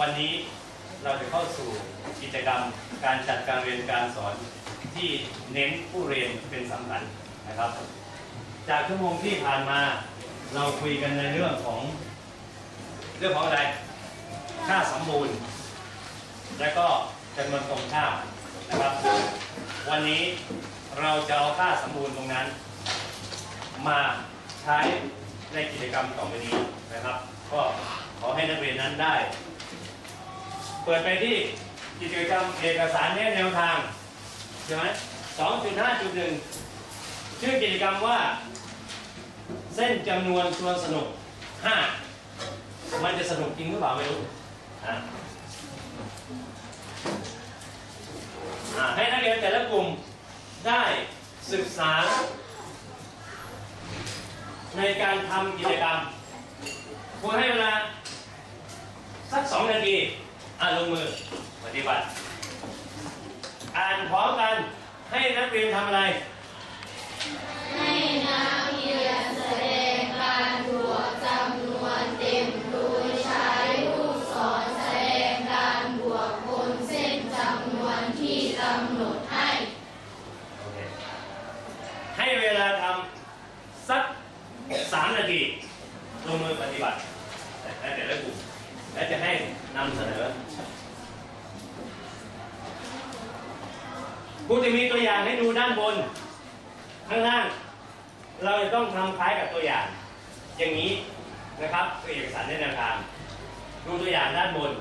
วันนี้เราจะเข้าสู่กิจกรรมการจัดการเรียนการสอนที่เน้นผู้เรียนเป็นสำคัญนะครับ จากชั่วโมงที่ผ่านมาเราคุยกันในเรื่องของเรื่องของอะไร ค่าสมบูรณ์ และก็จำนวนตรงค่านะครับ วันนี้เราจะเอาค่าสมบูรณ์ตรงนั้น มาใช้ในกิจกรรมต่อไปนี้นะครับ ก็ขอให้นักเรียนนั้นได้ เปิดไปที่กิจกรรมเอกสารแนะแนวทางใช่ไหม2.5.1ชื่อกิจกรรมว่า เส้นจำนวนชวนสนุก5มันจะสนุกจริงหรือเปล่าไม่รู้ให้นักเรียนแต่ละกลุ่มได้ศึกษา ในการทำกิจกรรมคุณให้เวลาสักสองนาที อ่าลงมือปฏิบัติ อ่านพร้อมกันให้นักเรียนทำอะไร ครูจะมีตัวอย่างให้ดูด้านบน ข้างล่าง เราจะต้องทำคล้ายกับตัวอย่าง อย่างนี้นะครับตัวเอกสารในแนวทางดูตัวอย่างด้านบน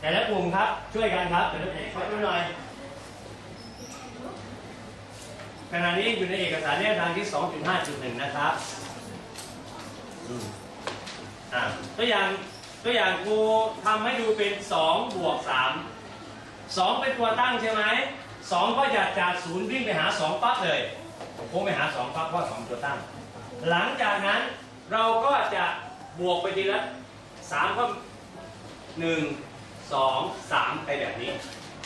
แต่ละกลุ่มครับช่วยกันครับแต่ละกลุ่มช่วยหน่อยขณะนี้อยู่ในเอกสารแนวทางที่ 2.5.1 นะครับอ่าตัวอย่างตัวอย่างครูทำให้ดูเป็น 2 บวก 3 2เป็นตัวตั้งใช่ไหม2ก็จะจากศูนย์วิ่งไปหา2ปั๊บเลยโค้งไปหา2ปั๊บเพราะ2ตัวตั้ง หลังจากนั้นเราก็จะบวกไปทีละ3ก็1 2 3ไปแบบนี้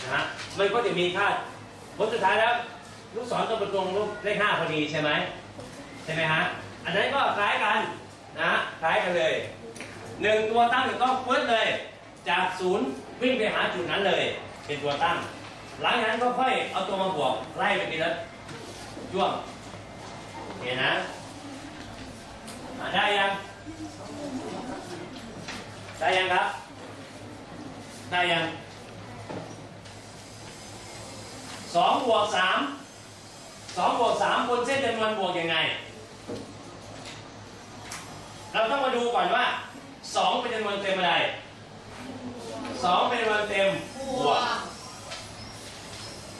นะฮะมันก็จะมีค่าผลสุดท้ายแล้วลูกศรต้องตรงรูปเลขห้าพอดีใช่ไหมใช่ไหมฮะอันนั้นก็คล้ายกันนะคล้ายกันเลยหนึ่งตัวตั้งจะต้องฟื้นเลย จากศูนย์วิ่งไปหาจุดนั้นเลย เป็นตัวตั้ง หลังจากนั้นก็ค่อยเอาตัวมาบวกไล่ไปทีละย่วงเห็นนะได้ยังได้ยังครับ ได้ยังสองบวกสามสองบวกสามบนเส้นจำนวนบวกยังไง เราต้องมาดูก่อนว่าสองเป็นจำนวนเต็มอะไรสองเป็นจำนวนเต็ม วก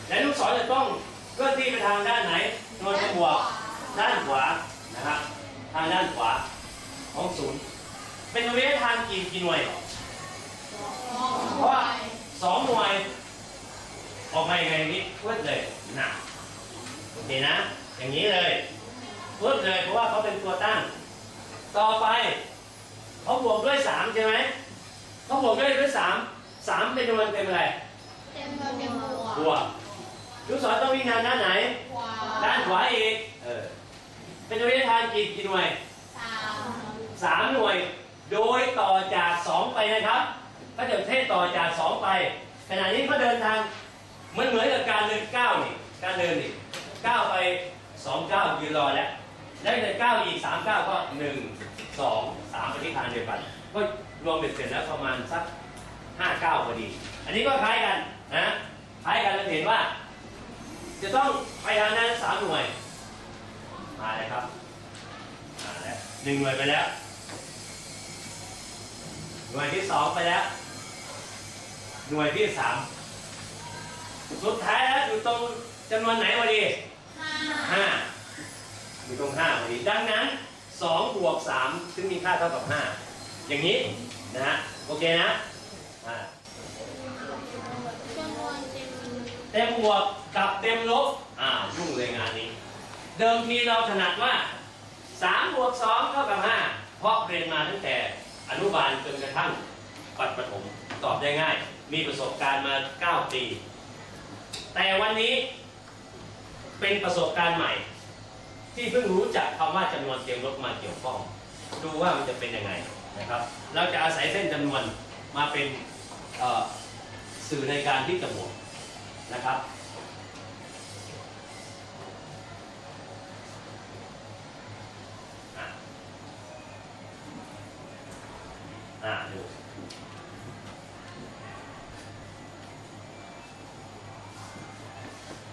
และลูกศรจะต้องเคลื่อนที่ไปทางด้านไหนนวนบวก ด้านขวานะครับ ทางด้านขวาของศูนย์ เป็นระยะทางกี่กี่หน่วยเพราะว่าสองหน่วย ออกมาอย่างไรนี้เพื่อเลยหนักโอเคนะ อย่างนี้เลยเพื่อเลยเพราะว่าเขาเป็นตัวตั้ง ต่อไปเขาบวกด้วยสามใช่ไหมเขาบวกด้วยด้วยสาม สามเป็นจำนวนเต็มอะไรเต็มบวกเต็มบวกบวกลูกศรต้องวิ่งทางด้านไหน ขวาด้านขวาอีกเออเป็นระยะทางกี่กี่หน่วยสามสามหน่วย โดยต่อจากสองไปนะครับก็จะเทศต่อจากสองไป ขณะนี้เขาเดินทางเหมือนเหมือนกับการเดินก้าวนี่การเดินนี่ก้าวไปสองก้าวยืนรอแล้วแล้วเดินก้าวอีกสามก้าวก็หนึ่งสองสามไปที่ทางเดียวกันก็รวมเป็นเสร็จแล้วประมาณสัก ห้าก้าวพอดี อันนี้ก็คล้ายกันนะคล้ายกันเราเห็นว่า จะต้องไปทางนั้นสามหน่วย มาเลยครับมาแล้วหนึ่งหน่วยไปแล้ว หน่วยที่สองไปแล้ว หน่วยที่สามสุดท้ายแล้วอยู่ตรงจำนวนไหนพอดีห้าห้าอยู่ตรงห้าพอดี ดังนั้นสองบวกสามซึ่งมีค่าเท่ากับห้าอย่างนี้นะฮะโอเคนะ อ่าจำนวนเต็มเต็มบวกกับเต็มลบอ่ายุ่งเลยงานนี้ เดิมทีเราถนัดว่า3บวก2เท่ากับ5เพราะเรียนมาตั้งแต่อนุบาลจนกระทั่งปัดประถมตอบได้ง่าย มีประสบการณ์มา 9 ปี แต่วันนี้เป็นประสบการณ์ใหม่ ที่เพิ่งรู้จักคำว่าจำนวนเต็มลบมาเกี่ยวข้อง ดูว่ามันจะเป็นยังไงนะครับ เราจะอาศัยเส้นจำนวน มาเป็นสื่อในการที่จะบวกนะครับอะอ่าดู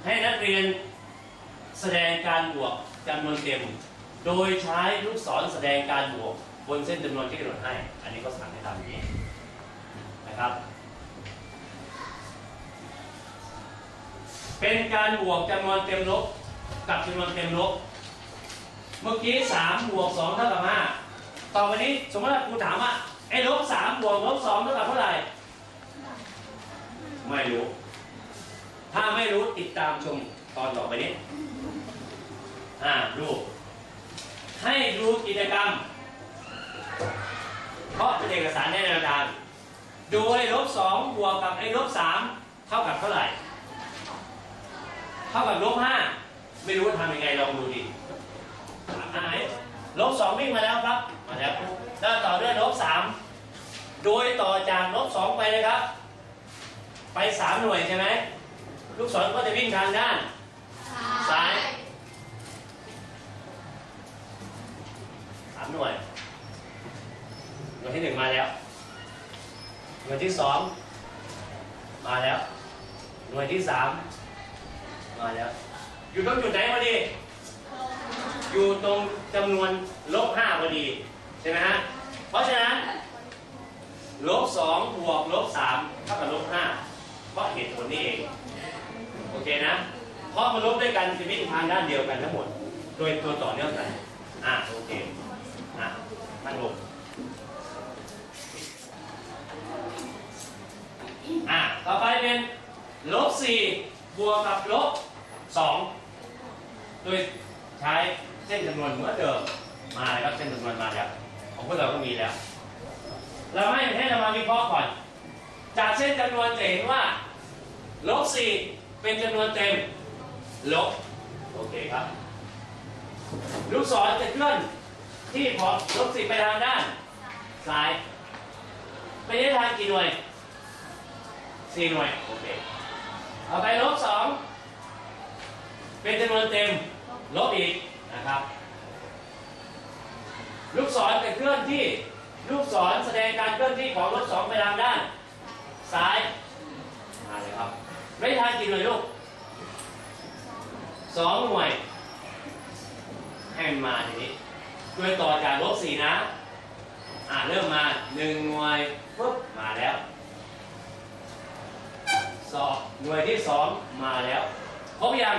ให้นักเรียนแสดงการบวกจำนวนเต็ม โดยใช้ลูกศรแสดงการบวกบนเส้นจำนวนที่กำหนดให้ อันนี้ก็สั่งให้ทำอย่างนี้ นะครับ เป็นการบวกจำนวนเต็มลบกับจำนวนเต็มลบ เมื่อกี้3บวก2เท่ากับ5ต่อไปนี้สมมติว่าครูถามว่าไอ้ลบ3บวกลบ2เท่ากับเท่าไหร่ ไม่รู้ ถ้าไม่รู้ติดตามชมตอนต่อไปนี้อ่าดูให้ดูกิจกรรมเพราะเป็นเอกสารแนวทา งดูไอ้ลบสองบวกกับไอ้ลบสามเท่ากับเท่าไหร่ เท่ากับลบห้าไม่รู้ว่าทำยังไงลองดูดิอ่าลบสองวิ่งมาแล้วครับ มาแล้วแล้วต่อด้วยลบสามโดยต่อจากลบสองไปเลยครับ ไปสามหน่วยใช่ไหมลูกศรก็จะวิ่งทางด้าน ซ้ายสามหน่วยหน่วยที่หนึ่งมาแล้วห น่วยที่สองมาแล้ว หน่วยที่สามมาแล้ว อยู่ตรงจุดไหนพอดี อยู่ตรงจำนวนลบห้าพอดี ใช่ไหมฮะ เพราะฉะนั้นลบสองบวกลบสามเท่ากับลบห้าเพราะเหตุผลนี้เอง โอเคนะ เพราะมันลบด้วยกันจะวิ่งทางด้านเดียวกันทั้งหมด โดยตัวต่อเนื่องกัน อะโอเค อะท่านลงอะต่อไปเป็นลบสี่บ วกกับลบสองโดยใช้เส้นจำนวนเหมือนเดิมมาเลยครับเส้นจำนวนมาแล้วของพวกเราก็มีแล้ว เราให้ให้เรามาวิเคราะห์ก่อน จากเส้นจำนวนจะเห็นว่าลบสี่เป็นจำนวนเต็มลบโอเคครับ ลูกศรจะเคลื่อนที่พอลบสี่ไปทางด้านซ้ายไปในทางกี่หน่วยสี่หน่วยโอเค เอาไปลบสองเป็นจำนวนเต็มลบอีกนะครับ ลูกศรจะเคลื่อนที่ลูกศรแสดงการเคลื่อนที่ของลบสองไปทางด้าน ซ้ายมาเลยครับ ไม่ทานกี่หน่วยลูกสองหน่วยให้มันมาทีนี้โดยต่อจากลบสี่นะ อ่าเริ่มมาหนึ่งหน่วยปุ๊บมาแล้ว สองหน่วยที่สองมาแล้ว ครบยัง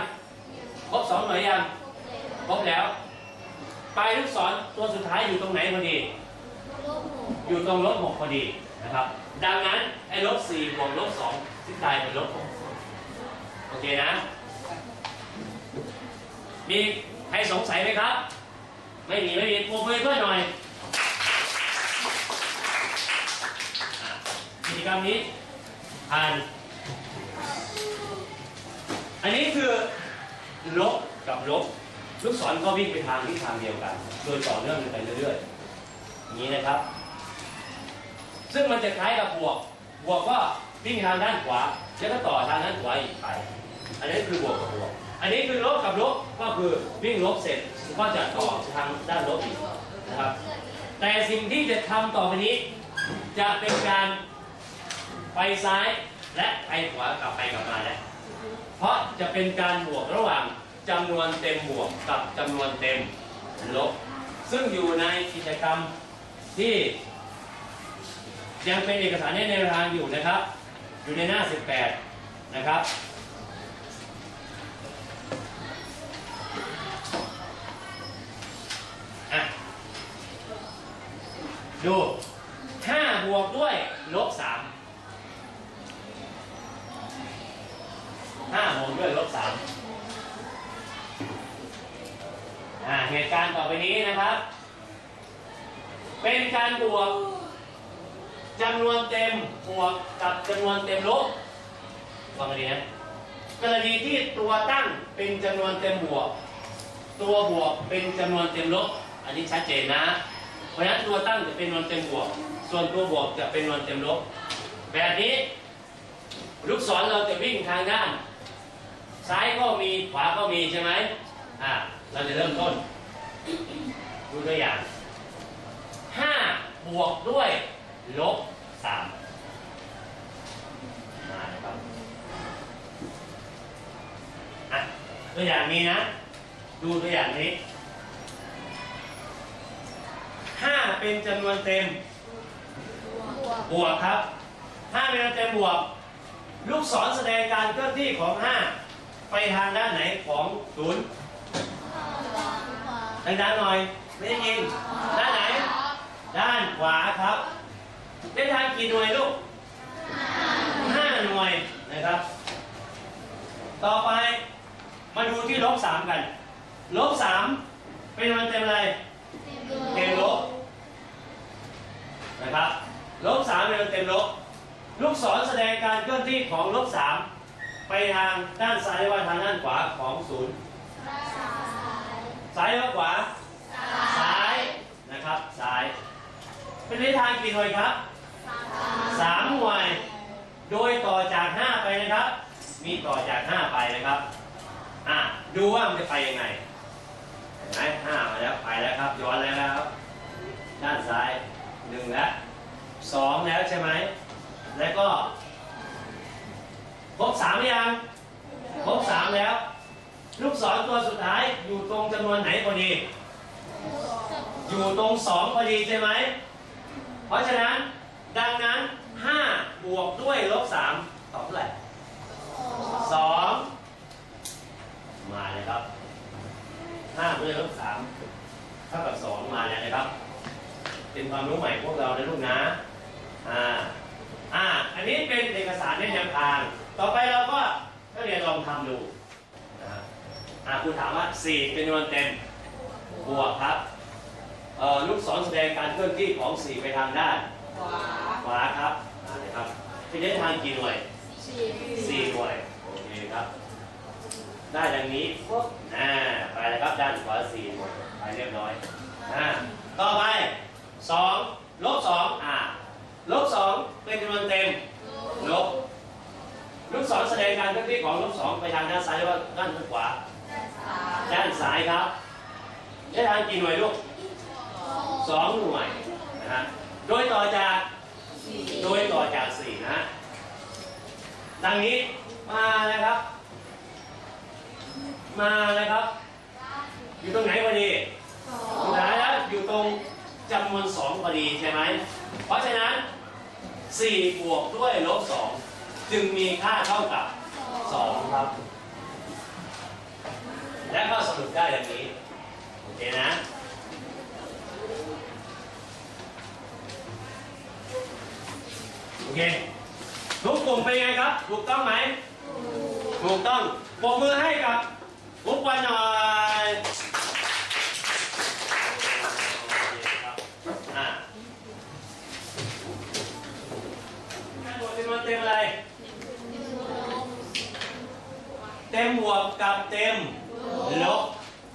ครบสองหน่วยยัง ครบแล้ว ปลายลูกศรตัวสุดท้ายอยู่ตรงไหนพอดี อยู่ตรงลบหกพอดีนะครับ ดังนั้นไอ้ลบสี่บวกลบสองที่กลายเป็นลบหกโอเคนะ มีใครสงสัยไหมครับ ไม่มีไม่มีปรบมือเพื่อนหน่อยอะกิจกรรมนี้ผ่าน อันนี้คือลบกับลบลูกศรก็วิ่งไปทางที่ทางเดียวกัน โดยต่อเนื่องกันไปเรื่อยๆอย่างนี้นะครับ ซึ่งมันจะคล้ายกับบวก บวกก็วิ่งทางด้านขวา แล้วก็ต่อทางด้านขวาอีกไป อันนี้คือบวกกับบวก อันนี้คือลบกับลบ ก็คือวิ่งลบเสร็จก็จะต่อทางด้านลบอีกนะครับ แต่สิ่งที่จะทำต่อไปนี้ จะเป็นการไปซ้ายและไปขวากลับไปกลับมาแล้ว เพราะจะเป็นการบวกระหว่างจำนวนเต็มบวกกับจำนวนเต็มลบ ซึ่งอยู่ในกิจกรรมที่ ยังเป็นเอกสารในแนวทางอยู่นะครับ อยู่ในหน้า 18 นะครับดู 5 บวกด้วยลบ3 5บวกด้วยลบ3อ่าเหตุการณ์ต่อไปนี้นะครับ เป็นการบวกจำนวนเต็มบวกกับจำนวนเต็มลบฟังกันดีนะกรณีที่ตัวตั้งเป็นจำนวนเต็มบวก ตัวบวกเป็นจำนวนเต็มลบ อันนี้ชัดเจนนะ เพราะฉะนั้นตัวตั้งจะเป็นจำนวนเต็มบวก ส่วนตัวบวกจะเป็นจำนวนเต็มลบ แบบนี้ลูกศรเราจะวิ่งทางด้าน ซ้ายก็มีขวาก็มีใช่ไหมอ่าเราจะเริ่มต้น ดูตัวอย่าง5บวกด้วยลบ3มานะครับอะตัวอย่างนี้นะ ดูตัวอย่างนี้5เป็นจำนวนเต็ม บวกครับ5เป็นจำนวนเต็มบวก ลูกศรแสดงการเคลื่อนที่ของ5 ไปทางด้านไหนของศูนย์ดังๆหน่อย ไม่ได้ยิน ด้านไหน ด้านขวาครับ ได้ทางกี่หน่วยลูก5หน่วยนะครับ ต่อไปมาดูที่ลบ3กัน ลบ3เป็นมันเต็มอะไรเต็มลบนะครับ ลบ3เป็นมันเต็มลบ ลูกศรแสดงการเคลื่อนที่ของลบ3 ไปทางด้านซ้ายว่าทางด้านขวาของศูนย์ซ้ายหรือว่าขวาซ้ายนะครับซ้ายเป็นทิศทางกี่หน่วยครับสามหน่วย โดยต่อจาก 5 ไปนะครับ มีต่อจาก 5 ไปนะครับอะดูว่ามันจะไปยังไงเห็นไหมห้ามาแล้วไปแล้วครับย้อนแล้วนะครับ ด้านซ้ายหนึ่งแล้วสองแล้วใช่ไหมแล้วก็ ครบสามหรือยังครบสามแล้ว ลูกศรตัวสุดท้ายอยู่ตรงจำนวนไหนพอดี อยู่ตรงสองพอดีใช่ไหม เพราะฉะนั้นดังนั้น5บวกด้วยลบ3ตอบเท่าไหร่2มาเลยครับ5ด้วยลบ3เท่ากับ2มาแล้วนะครับ เป็นความรู้ใหม่พวกเรานะลูกนะอ่าอ่าอันนี้เป็นเอกสารแนะนำทาง ต่อไปเราก็นักเรียนลองทำดูนะอ่าครูถามว่า 4 เป็นจำนวนเต็ม บวกครับเอ่อลูกศรแสดงการเคลื่อนที่ของ 4 ไปทางด้าน ขวาครับอ่านะครับเป็นทิศทางกี่หน่วย4หน่วย โอเคครับ ได้ดังนี้ปุ๊บอ่าไปแล้วครับด้านขวา4หน่วยไปเรียบร้อยอ่าต่อไป 2 ลบ2อ่าลบ2เป็นจำนวนเต็ม ลบ ลูกศรแสดงการเคลื่อนที่ของลบ2ไปทางด้านซ้ายหรือว่าด้านขวา ด้านซ้ายครับได้ทางกี่หน่วยลูกสองหน่วยนะฮะ โดยต่อจาก โดยต่อจากสี่นะฮะดังนี้มาเลยครับ มาเลยครับ อยู่ตรงไหนพอดีสุดท้ายแล้วอยู่ตรงจำนวนสองพอดีใช่ไหม เพราะฉะนั้นสี่บวกด้วยลบสอง จึงมีค่าเท่ากับสองครับ และก็สรุปได้ดังนี้ โอเคนะ โอเค ทุกกลุ่มเป็นไงครับ ถูกต้องไหม ถูกต้องปรบมือให้กับทุกวันหน่อยอะการบวกจำนวนเต็มอะไร เต็มบวกกับเต็มลบ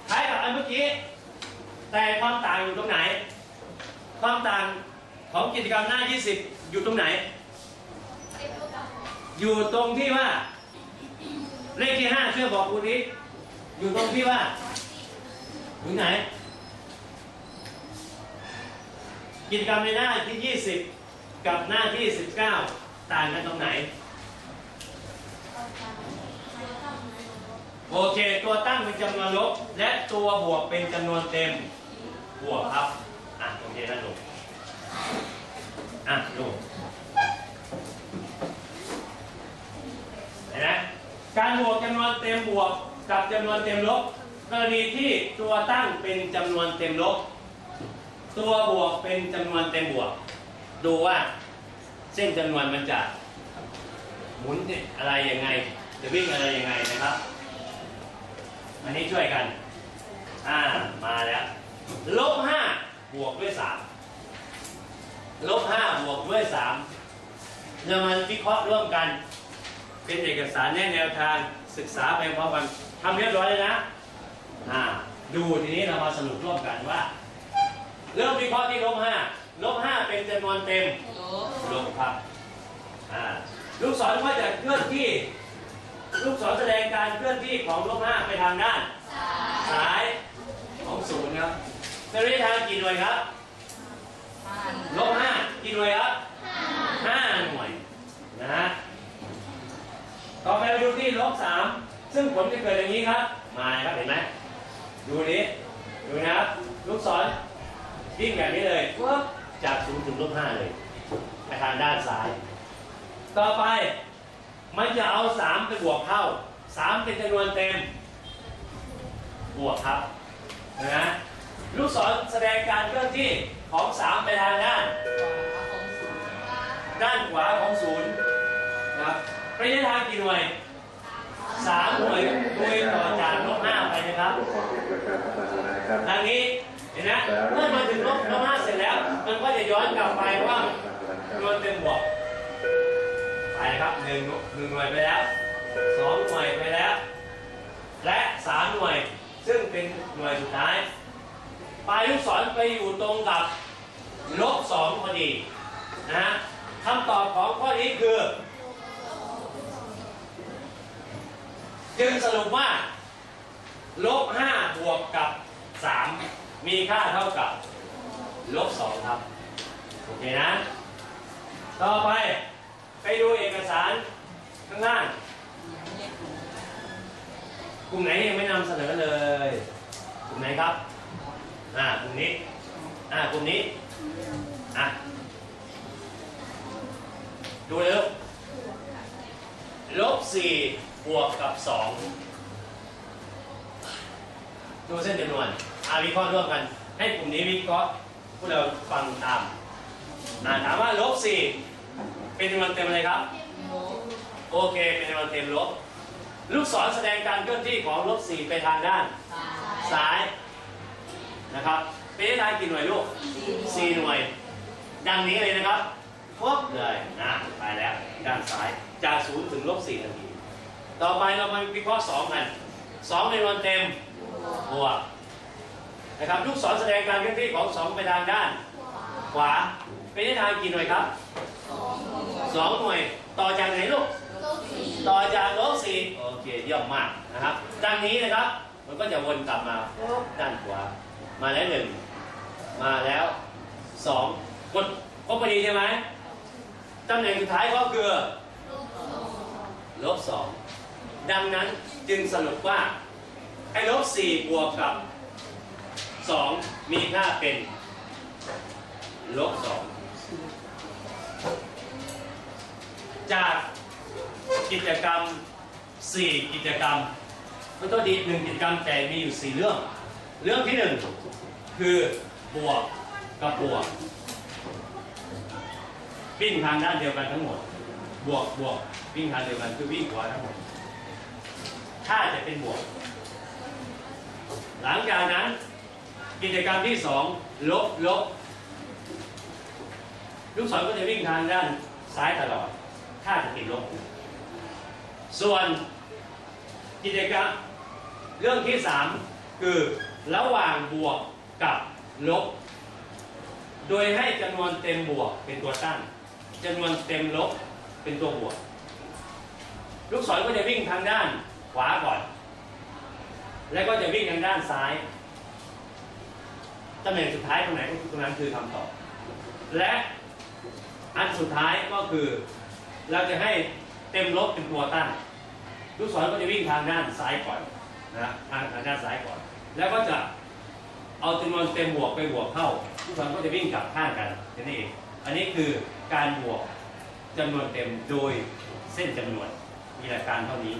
คล้ายกับอันเมื่อกี้ แต่ความต่างอยู่ตรงไหน ความต่างของกิจกรรมหน้า 20 อยู่ตรงไหน อยู่ตรงที่ว่า เลขที่ 5 ช่วยบอกคุณนิดอยู่ตรงที่ว่าถึงไหน กิจกรรมในหน้าที่ 20 กับหน้าที่ 19 ต่างกันตรงไหน โอเค ตัวตั้งเป็นจำนวนลบ และตัวบวกเป็นจำนวนเต็ม บวกครับ อะ โอเคนะลูกอะลูกเห็นไหมการบวกจำนวนเต็มบวกกับจำนวนเต็มลบ กรณีที่ตัวตั้งเป็นจำนวนเต็มลบ ตัวบวกเป็นจำนวนเต็มบวก ดูว่าเส้นจำนวนมันจะหมุนอะไรยังไง จะวิ่งอะไรยังไงนะครับ อันนี้ช่วยกัน อ่า มาแล้ว ลบห้าบวกด้วยสามลบห้าบวกด้วยสามเรามาวิเคราะห์ร่วมกัน เป็นเอกสารแนะแนวทางศึกษาไปพร้อมกันทำเรียบร้อยเลยนะ อ่า ดูทีนี้เรามาสรุปร่วมกันว่า เริ่มวิเคราะห์ที่ลบห้าลบห้าเป็นจำนวนเต็มลบลบครับ อ่า ลูกศรก็จะเคลื่อนที่ ลูกศรแสดงการเคลื่อนที่ของลบห้าไปทางด้านซ้ายของศูนย์ครับเป็นระยะทางกี่หน่วยครับห้าลบห้ากี่หน่วยครับห้าหน่วยนะฮะต่อไปเราดูที่ลบสามซึ่งผลจะเกิดอย่างนี้ครับ มาครับเห็นไหมดูนี้ดูนะครับลูกศรวิ่งแบบนี้เลยปุ๊บจากศูนย์ถึงลบห้าเลยไปทางด้านซ้าย ต่อไป มันจะเอาสามไปบวกเข้าสามเป็นจำนวนเต็ม บวกครับนะลูกศรแสดงการเคลื่อนที่ของสามไปทางด้าน ด้านขวาของศูนย์นะครับระยะทางกี่หน่วยสามหน่วยโดยต่อจากลบห้าไปนะครับทางนี้เห็นไหมเมื่อมาถึงลบลบห้าเสร็จแล้ว มันก็จะย้อนกลับไปว่าจำนวนเต็มบวก ไปครับหนึ่งหนึ่งหน่วยไปแล้วสองหน่วยไปแล้ว และสามหน่วย ซึ่งเป็นหน่วยสุดท้าย ปลายลูกศรไปอยู่ตรงกับลบสองพอดีนะฮะคำตอบของข้อนี้คือ จึงสรุปว่าลบห้าบวกกับสามมีค่าเท่ากับลบสองครับ โอเคนะ ต่อไป ไปดูเอกสารข้างล่าง กลุ่มไหนยังไม่นำเสนอเลย กลุ่มไหนครับ อ่า กลุ่มนี้ อ่า กลุ่มนี้ อะ ดูเร็วลบสี่บวกกับสองดูเส้นจำนวนอาวิเคราะห์ร่วมกัน ให้กลุ่มนี้วิเคราะห์พวกเราฟังตาม อ่าถามว่าลบสี่ เป็นจำนวนเต็มอะไรครับลบโอเค เป็นจำนวนเต็มลบ ลูกศรแสดงการเคลื่อนที่ของลบสี่ไปทางด้านสามซ้าย นะครับ เป็นทางกี่หน่วยลูกสี่สี่หน่วย ดังนี้เลยนะครับครบเลยนะไปแล้ว ด้านซ้าย จากศูนย์ถึงลบสี่นาที ต่อไปเรามาวิเคราะห์สองกันสองเป็นจำนวนเต็มบวกนะครับ ลูกศรแสดงการเคลื่อนที่ของสองไปทางด้าน ขวาเป็นทิศทางกี่หน่วยครับสองหน่วยต่อจากไหนลูกต่อจากลบสี่โอเคเยี่ยมมากนะครับดังนี้นะครับมันก็จะวนกลับมาปุ๊บด้านขวามาแล้วหนึ่งมาแล้วสองกดครบพอดีใช่ไหมตำแหน่งสุดท้ายก็คือลบสองดังนั้นจึงสรุปว่าไอ้ลบสี่บวกกับสองมีค่าเป็น ลบสองจากกิจกรรม 4 กิจกรรมมันก็ดีหนึ่งกิจกรรมแต่มีอยู่ 4 เรื่อง เรื่องที่ 1 คือบวกกับบวกวิ่งทางด้านเดียวกันทั้งหมด บวกบวกวิ่งทางเดียวกันคือวิ่งขวาทั้งหมด ถ้าจะเป็นบวก หลังจากนั้นกิจกรรมที่ 2 ลบลบ ลูกศรก็จะวิ่งทางด้านซ้ายตลอด ถ้าจะติดลบ ส่วนกิจกรรมเรื่องที่ 3 คือระหว่างบวกกับลบ โดยให้จำนวนเต็มบวกเป็นตัวตั้งจำนวนเต็มลบเป็นตัวบวก ลูกศรก็จะวิ่งทางด้านขวาก่อน แล้วก็จะวิ่งทางด้านซ้ายตำแหน่งสุดท้ายตรงไหนก็คือตรงนั้นคือคำตอบและ อันสุดท้ายก็คือ เราจะให้เต็มลบเป็นตัวตั้งลูกศรก็จะวิ่งทางด้านซ้ายก่อนนะทางทางด้านซ้ายก่อน แล้วก็จะเอาจำนวนเต็มบวกไปบวกเข้าลูกศรก็จะวิ่งกลับข้างกันแค่นี่เองอันนี้คือการบวกจำนวนเต็มโดยเส้นจำนวนมีหลักการเท่านี้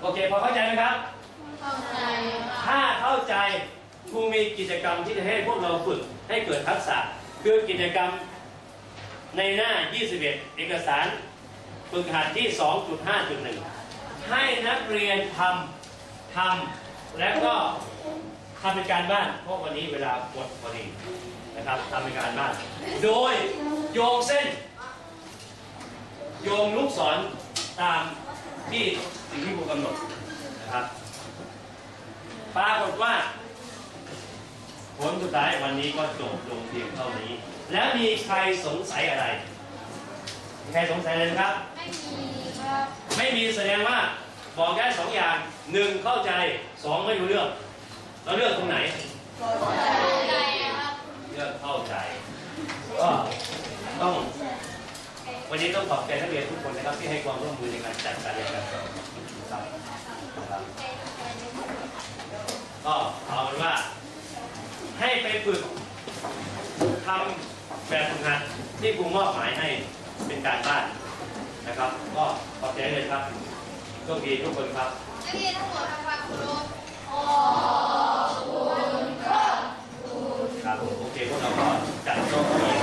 โอเคพอเข้าใจไหมครับเข้าใจค่ะถ้าเข้าใจครูมีกิจกรรมที่จะให้พวกเราฝึกให้เกิดทักษะคือกิจกรรม ในหน้า 21 เอกสารฝึกหัดที่ 2.5.1 ให้นักเรียนทำทำและก็ทำเป็นการบ้านเพราะวันนี้เวลาปวดพอดีนะครับทำเป็นการบ้าน โดยโยงเส้น โยงลูกศรตามที่สิ่งที่ครูกำหนดนะครับปรากฏว่าผลสุดท้ายวันนี้ก็จบลงเพียงเท่านี้ แล้วมีใครสงสัยอะไรมีใครสงสัยอะไรไหมครับ ไม่มีครับ ไม่มีแสดงว่าบอกได้สองอย่างหนึ่งเข้าใจสองไม่รู้เรื่อง แล้วเรื่องตรงไหนใจครับ เรื่องเข้าใจ ก็ต้อง วันนี้ต้องขอบใจนักเรียนทุกคนนะครับที่ให้ความร่วมมือในการจัดการเรียนการสอนครับนะครับก็เอาเป็นว่าให้ไปฝึกทำ แบบฝึกงานที่ครูมอบหมายให้เป็นการบ้านนะครับ ก็ขอบใจเลยครับโชคดีทุกคนครับนักเรียนทั้งหมดทำความเคารพครับผมโอเคพวกเราก็จัดโต๊ะเก้าอี้